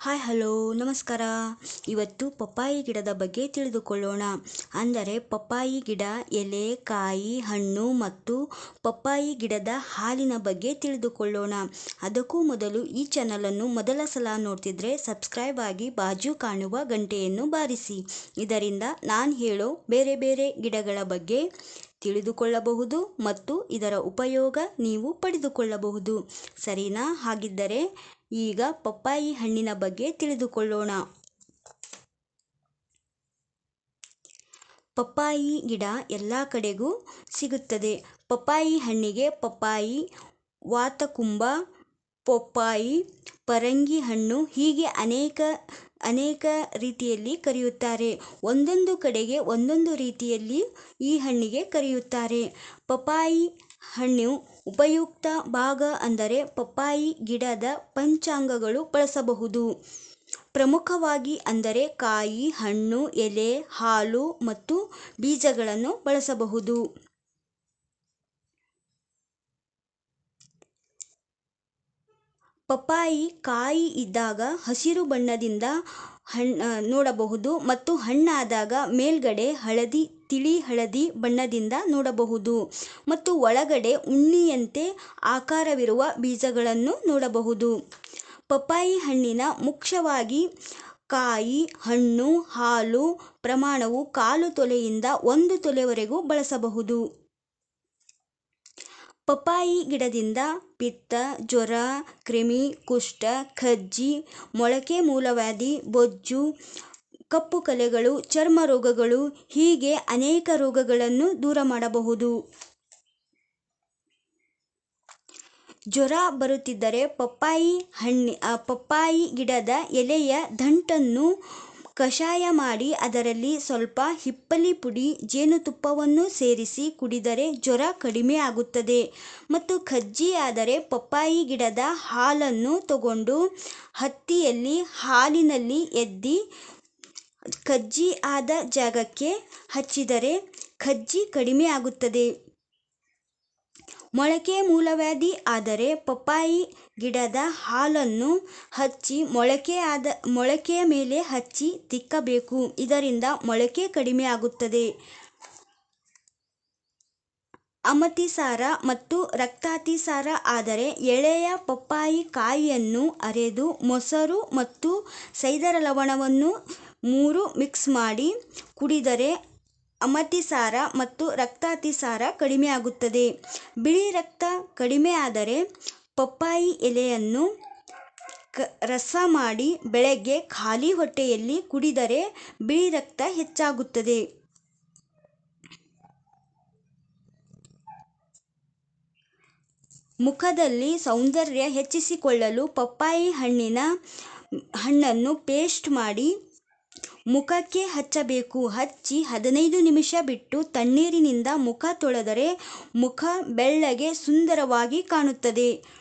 Hi hello ನಮಸ್ಕಾರ. ಇವತ್ತು ಪಪ್ಪಾಯಿ ಗಿಡದ ಬಗ್ಗೆ ತಿಳಿದುಕೊಳ್ಳೋಣ. ಅಂದರೆ ಪಪ್ಪಾಯಿ ಗಿಡ, ಎಲೆ, ಕಾಯಿ, ಹಣ್ಣು ಮತ್ತು ಪಪ್ಪಾಯಿ ಗಿಡದ ಹಾಲಿನ ಬಗ್ಗೆ ತಿಳಿದುಕೊಳ್ಳೋಣ. ಅದಕ್ಕೂ ಮೊದಲು ಈ ಚಾನಲನ್ನು ಮೊದಲ ಸಲ ನೋಡ್ತಿದ್ರೆ ಸಬ್ಸ್ಕ್ರೈಬ್ ಆಗಿ ಬಾಜು ಕಾಣುವ ಗಂಟೆಯನ್ನು ಬಾರಿಸಿ. ಇದರಿಂದ ನಾನು ಹೇಳೋ ಬೇರೆ ಬೇರೆ ಗಿಡಗಳ ಬಗ್ಗೆ ತಿಳಿದುಕೊಳ್ಳಬಹುದು ಮತ್ತು ಇದರ ಉಪಯೋಗ ನೀವು ಪಡೆದುಕೊಳ್ಳಬಹುದು. ಸರಿನಾ? ಹಾಗಿದ್ದರೆ ಈಗ ಪಪ್ಪಾಯಿ ಹಣ್ಣಿನ ಬಗ್ಗೆ ತಿಳಿದುಕೊಳ್ಳೋಣ. ಪಪ್ಪಾಯಿ ಗಿಡ ಎಲ್ಲ ಕಡೆಗೂ ಸಿಗುತ್ತದೆ. ಪಪ್ಪಾಯಿ ಹಣ್ಣಿಗೆ ಪಪ್ಪಾಯಿ ವಾತಕುಂಬ ಪಪ್ಪಾಯಿ, ಪರಂಗಿ ಹಣ್ಣು ಹೀಗೆ ಅನೇಕ ಅನೇಕ ರೀತಿಯಲ್ಲಿ ಕರೆಯುತ್ತಾರೆ. ಒಂದೊಂದು ಕಡೆಗೆ ಒಂದೊಂದು ರೀತಿಯಲ್ಲಿ ಈ ಹಣ್ಣಿಗೆ ಕರೆಯುತ್ತಾರೆ. ಪಪ್ಪಾಯಿ ಹಣ್ಣು ಉಪಯುಕ್ತ ಭಾಗ ಅಂದರೆ ಪಪ್ಪಾಯಿ ಗಿಡದ ಪಂಚಾಂಗಗಳು ಬಳಸಬಹುದು. ಪ್ರಮುಖವಾಗಿ ಅಂದರೆ ಕಾಯಿ, ಹಣ್ಣು, ಎಲೆ, ಹಾಲು ಮತ್ತು ಬೀಜಗಳನ್ನು ಬಳಸಬಹುದು. ಪಪ್ಪಾಯಿ ಕಾಯಿ ಇದ್ದಾಗ ಹಸಿರು ಬಣ್ಣದಿಂದ ನೋಡಬಹುದು ಮತ್ತು ಹಣ್ಣಾದಾಗ ಮೇಲ್ಗಡೆ ಹಳದಿ, ತಿಳಿ ಹಳದಿ ಬಣ್ಣದಿಂದ ನೋಡಬಹುದು ಮತ್ತು ಒಳಗಡೆ ಉಣ್ಣಿಯಂತೆ ಆಕಾರವಿರುವ ಬೀಜಗಳನ್ನು ನೋಡಬಹುದು. ಪಪ್ಪಾಯಿ ಹಣ್ಣಿನ ಮುಖ್ಯವಾಗಿ ಕಾಯಿ, ಹಣ್ಣು, ಹಾಲು ಪ್ರಮಾಣವು ಕಾಲು ತೊಲೆಯಿಂದ ಒಂದು ತೊಲೆವರೆಗೂ ಬಳಸಬಹುದು. ಪಪ್ಪಾಯಿ ಗಿಡದಿಂದ ಪಿತ್ತ, ಜ್ವರ, ಕ್ರಿಮಿ, ಕುಷ್ಠ ಕಜ್ಜಿ ಮೊಳಕೆ ಮೂಲವ್ಯಾಧಿ, ಬೊಜ್ಜು, ಕಪ್ಪು ಕಲೆಗಳು, ಚರ್ಮ ರೋಗಗಳು ಹೀಗೆ ಅನೇಕ ರೋಗಗಳನ್ನು ದೂರ ಮಾಡಬಹುದು. ಜ್ವರ ಬರುತ್ತಿದ್ದರೆ ಪಪ್ಪಾಯಿ ಹಣ್ಣಿ ಪಪ್ಪಾಯಿ ಗಿಡದ ಎಲೆಯ ದಂಟನ್ನು ಕಷಾಯ ಮಾಡಿ ಅದರಲ್ಲಿ ಸ್ವಲ್ಪ ಹಿಪ್ಪಲಿ ಪುಡಿ, ಜೇನುತುಪ್ಪವನ್ನು ಸೇರಿಸಿ ಕುಡಿದರೆ ಜ್ವರ ಕಡಿಮೆ ಆಗುತ್ತದೆ. ಮತ್ತು ಕಜ್ಜಿ ಆದರೆ ಪಪ್ಪಾಯಿ ಗಿಡದ ಹಾಲನ್ನು ತಗೊಂಡು ಹತ್ತಿಯಲ್ಲಿ, ಹಾಲಿನಲ್ಲಿ ಎದ್ದಿ ಕಜ್ಜಿ ಆದ ಜಾಗಕ್ಕೆ ಹಚ್ಚಿದರೆ ಕಜ್ಜಿ ಕಡಿಮೆ ಆಗುತ್ತದೆ. ಮೊಳಕೆ ಮೂಲವ್ಯಾಧಿ ಆದರೆ ಪಪ್ಪಾಯಿ ಗಿಡದ ಹಾಲನ್ನು ಹಚ್ಚಿ ಮೊಳಕೆಯ ಮೇಲೆ ಹಚ್ಚಿ ತಿಕ್ಕಬೇಕು. ಇದರಿಂದ ಮೊಳಕೆ ಕಡಿಮೆ ಆಗುತ್ತದೆ. ಅಮತಿಸಾರ ಮತ್ತು ರಕ್ತಾತಿಸಾರ ಆದರೆ ಎಳೆಯ ಪಪ್ಪಾಯಿ ಕಾಯಿಯನ್ನು ಅರೆದು ಮೊಸರು ಮತ್ತು ಸೈದರ ಲವಣವನ್ನು ಮೂರು ಮಿಕ್ಸ್ ಮಾಡಿ ಕುಡಿದರೆ ಅಮತಿಸಾರ ಮತ್ತು ರಕ್ತಾತಿಸಾರ ಕಡಿಮೆಯಾಗುತ್ತದೆ. ಬಿಳಿ ರಕ್ತ ಕಡಿಮೆ ಆದರೆ ಪಪ್ಪಾಯಿ ಎಲೆಯನ್ನು ಕ, ರಸ ಮಾಡಿ ಬೆಳಗ್ಗೆ ಖಾಲಿ ಹೊಟ್ಟೆಯಲ್ಲಿ ಕುಡಿದರೆ ಬಿಳಿ ರಕ್ತ ಹೆಚ್ಚಾಗುತ್ತದೆ. ಮುಖದಲ್ಲಿ ಸೌಂದರ್ಯ ಹೆಚ್ಚಿಸಿಕೊಳ್ಳಲು ಪಪ್ಪಾಯಿ ಹಣ್ಣಿನ ಹಣ್ಣನ್ನು ಪೇಸ್ಟ್ ಮಾಡಿ ಮುಖಕ್ಕೆ ಹಚ್ಚಬೇಕು. ಹಚ್ಚಿ ಹದಿನೈದು ನಿಮಿಷ ಬಿಟ್ಟು ತಣ್ಣೀರಿನಿಂದ ಮುಖ ತೊಳೆದರೆ ಮುಖ ಬೆಳ್ಳಗೆ ಸುಂದರವಾಗಿ ಕಾಣುತ್ತದೆ.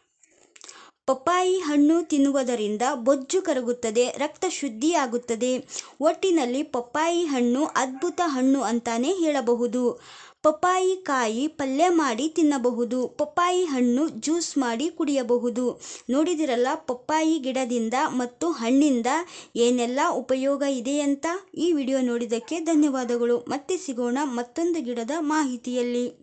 ಪಪ್ಪಾಯಿ ಹಣ್ಣು ತಿನ್ನುವುದರಿಂದ ಬೊಜ್ಜು ಕರಗುತ್ತದೆ, ರಕ್ತ ಶುದ್ಧಿಯಾಗುತ್ತದೆ. ಒಟ್ಟಿನಲ್ಲಿ ಪಪ್ಪಾಯಿ ಹಣ್ಣು ಅದ್ಭುತ ಹಣ್ಣು ಅಂತಾನೆ ಹೇಳಬಹುದು. ಪಪ್ಪಾಯಿ ಕಾಯಿ ಪಲ್ಯ ಮಾಡಿ ತಿನ್ನಬಹುದು. ಪಪ್ಪಾಯಿ ಹಣ್ಣು ಜ್ಯೂಸ್ ಮಾಡಿ ಕುಡಿಯಬಹುದು. ನೋಡಿದಿರಲ್ಲ, ಪಪ್ಪಾಯಿ ಗಿಡದಿಂದ ಮತ್ತು ಹಣ್ಣಿಂದ ಏನೆಲ್ಲ ಉಪಯೋಗ ಇದೆ ಅಂತ? ಈ ವಿಡಿಯೋ ನೋಡಿದ್ದಕ್ಕೆ ಧನ್ಯವಾದಗಳು. ಮತ್ತೆ ಸಿಗೋಣ ಮತ್ತೊಂದು ಗಿಡದ ಮಾಹಿತಿಯಲ್ಲಿ.